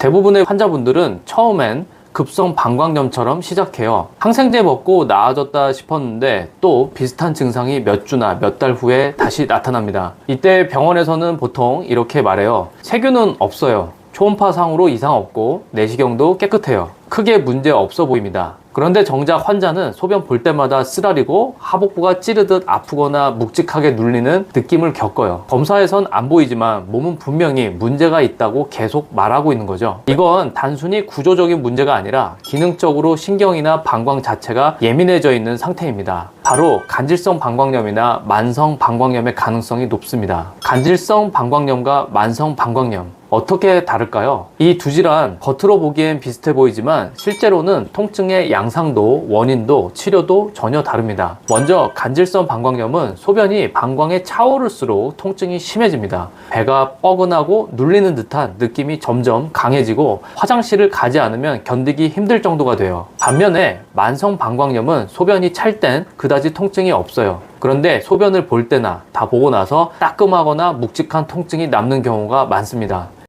대부분의 환자분들은 처음엔 급성 방광염처럼 시작해요. 항생제 먹고 나아졌다 싶었는데 또 비슷한 증상이 몇 주나 몇 달 후에 다시 나타납니다. 이때 병원에서는 보통 이렇게 말해요. 세균은 없어요. 초음파상으로 이상 없고 내시경도 깨끗해요. 크게 문제 없어 보입니다. 그런데 정작 환자는 소변 볼 때마다 쓰라리고 하복부가 찌르듯 아프거나 묵직하게 눌리는 느낌을 겪어요. 검사에선 안 보이지만 몸은 분명히 문제가 있다고 계속 말하고 있는 거죠. 이건 단순히 구조적인 문제가 아니라 기능적으로 신경이나 방광 자체가 예민해져 있는 상태입니다. 바로 간질성 방광염이나 만성 방광염의 가능성이 높습니다. 간질성 방광염과 만성 방광염 어떻게 다를까요? 이 두 질환 겉으로 보기엔 비슷해 보이지만 실제로는 통증의 양상도 원인도 치료도 전혀 다릅니다. 먼저 간질성 방광염은 소변이 방광에 차오를수록 통증이 심해집니다. 배가 뻐근하고 눌리는 듯한 느낌이 점점 강해지고 화장실을 가지 않으면 견디기 힘들 정도가 돼요. 반면에 만성 방광염은 소변이 찰 땐 그다지 통증이 없어요. 그런데 소변을 볼 때나 다 보고 나서 따끔하거나 묵직한 통증이 남는 경우가 많습니다.